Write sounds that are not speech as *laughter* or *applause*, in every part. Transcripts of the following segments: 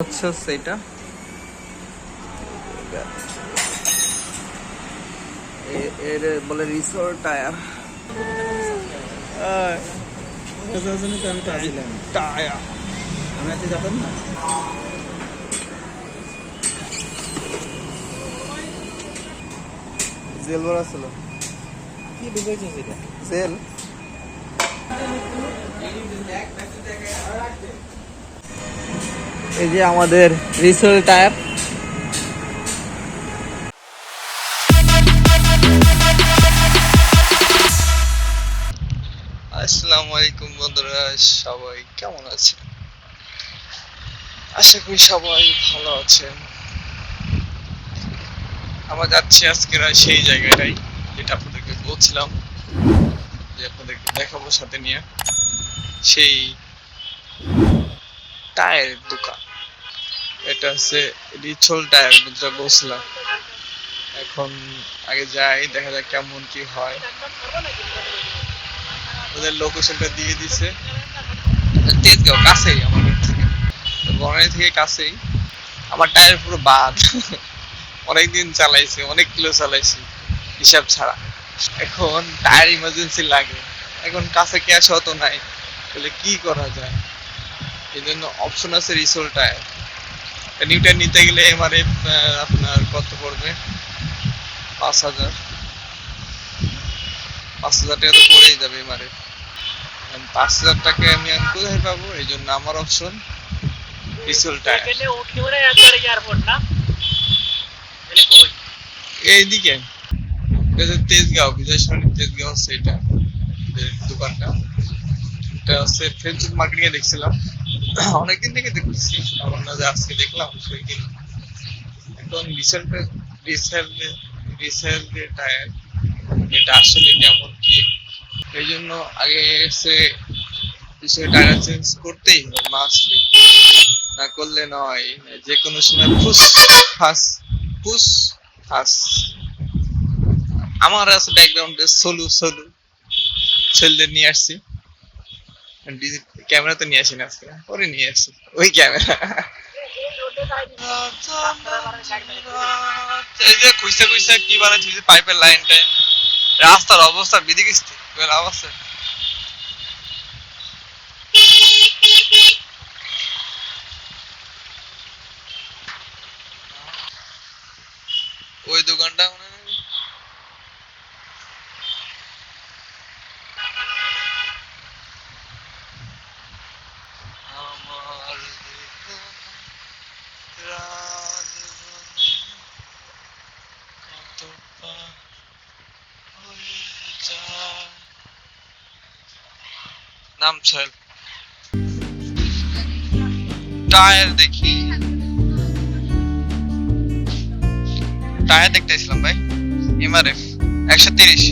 হচ্ছে হচ্ছে এটা। এর বলে রিসোর্ট টায়ার টায়ার আমি আজকে যাতাম না? জেল বড় ছিল। কি ঢুকেছে সেটা? জেল? এই যে আমাদের রিসোর্ট টায়ার। আসসালামু আলাইকুম বন্ধুরা, সবাই কেমন আছেন? আশা করি সবাই ভালো আছেন। আমরা যাচ্ছি আজকের সেই জায়গাটাই যেটা আপনাদেরকে বলছিলাম, যে আপনাদেরকে দেখাবো সাথে নিয়ে। সেই টায়ারের দোকান। এটা হচ্ছে রিচল টায়ার যেটা বলছিলাম এখন আগে যাই, দেখা যাক কেমন কি হয়। ওদের লোকেশনটা দিয়ে দিছে। তেজগাঁও, কাছেই আমার থেকে। থেকে কাছেই। আমার টায়ার পুরো বাদ। *laughs* অনেকদিন চালাইছি, অনেক কিলো চালাইছি, হিসাব ছাড়া। এখন টায়ার ইমার্জেন্সি লাগে। এখন কাছে ক্যাশ হতো নাই। তাহলে কি করা যায়? এই জন্য অপশন আছে রিসোল টায়ার। নিউটার নিতে গেলে এমআরএফ আপনার কত পড়বে? পাঁচ হাজার। পাঁচ হাজার টাকা তো পড়েই যাবে এমআরএফ পাঁচ হাজার টাকা আমি আর কোথায় পাবো? এই জন্য আমার অপশন টায়ার এইদিকে। তেজগাঁও বিজয় সরণি তেজগাঁও হচ্ছে এটা দোকানটা। এটা হচ্ছে ফেসবুক মার্কেটিং এ দেখছিলাম। অনেকদিন থেকে দেখছি আমার না যে আজকে দেখলাম সেই দিন এখন রিসেন্ট রিসেন্ট রিসেন্ট টায়ার এটা আসলে কেমন কি। এই জন্য আগে এসে রিসেন্ট টায়ার চেঞ্জ করতেই হবে মাস্ট না করলে নয়, যে কোনো সময় ফুস ফাস ফুস ফাস আমার আছে ব্যাকগ্রাউন্ডে সলু সলু ছেলেদের নিয়ে আসছি। ক্যামেরা তো নিয়ে আসি আজকে। ওরে নিয়ে আসছি। ওই ক্যামেরা। খুঁজতে রাস্তার অবস্থা বিদিকিস্তি লাভ ওই দোকানটা মনে হয় আমার জীবন রাজবনে কত হয়ে যায়। নাম ছয়। টায়ার দেখি। টায়ার দেখতে এসেছিলাম ভাই। এমআরএফ। একশো তিরিশ।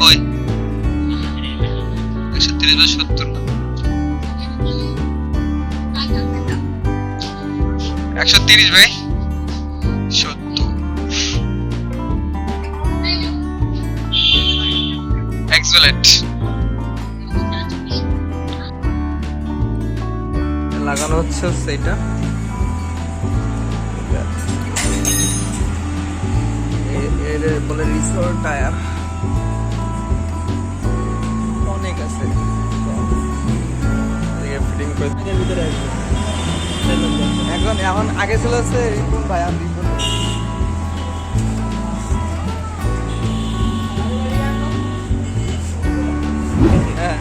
কই? একশো তিরিশ বা সত্তর। না একশো তিরিশ ভাই। সত্তর। এক্সেলেন্ট লাগানো হচ্ছে এ- এর বলে রিসোর্ট টায়ার এখন এখন আগে চলে আসছে রিপন ভাই আর রিপন হ্যাঁ।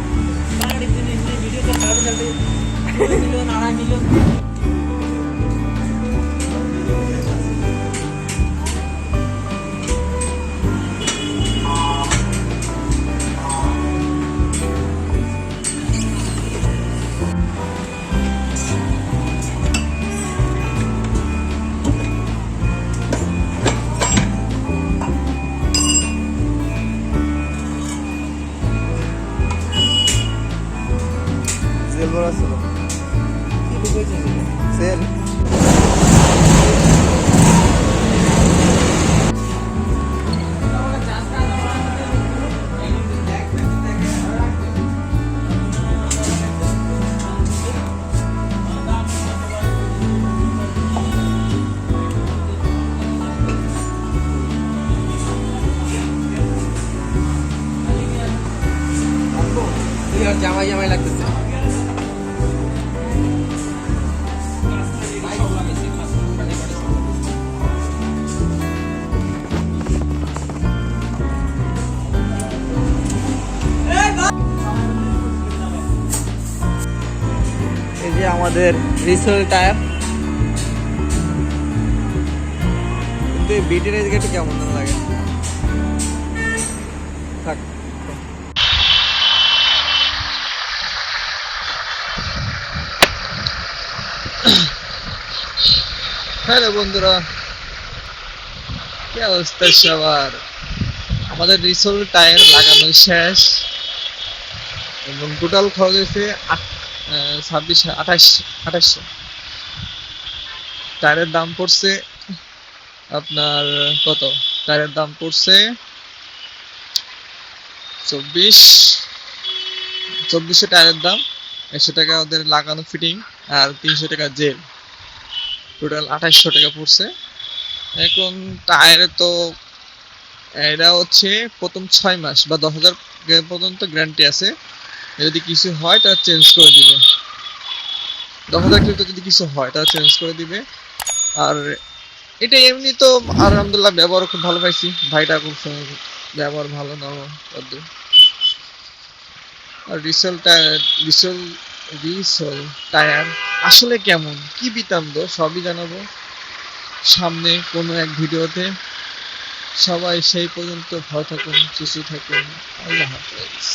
Sel. জামাই জামাই লাগতেছে আমাদের রিসোল টায়ার। কিন্তু বিটের এই কেমন লাগে। হ্যালো বন্ধুরা, কি অবস্থা সবার? আমাদের রিসোল টায়ার লাগানো শেষ। এবং টোটাল খরচ হয়েছে ছাব্বিশ, আঠাশ আঠাশশো টায়ারের দাম পড়ছে আপনার কত? টায়ারের দাম পড়ছে চব্বিশ চব্বিশশো টায়ারের দাম, একশো টাকা ওদের লাগানো ফিটিং আর তিনশো টাকা জেল। টোটাল আঠাশশো টাকা পড়ছে। এখন টায়ারে তো এটা হচ্ছে প্রথম ছয় মাস বা দশ হাজার পর্যন্ত গ্যারান্টি আছে। যদি কিছু হয় তারা চেঞ্জ করে দিবে। দশ হাজার কিলোতে যদি কিছু হয় তারা চেঞ্জ করে দিবে। আর এটা এমনি তো আলহামদুলিল্লাহ ব্যবহার খুব ভালো পাইছি। ভাইটা খুব ব্যবহার ভালো কদ্দুর। আর resale tyre, resale resale tyre আসলে কেমন? কি বিতাম বিতাম্ব সবই জানাব সামনে কোনো এক ভিডিওতে। সবাই সেই পর্যন্ত ভালো থাকুন, সুস্থ থাকুন। আল্লাহ হাফেজ।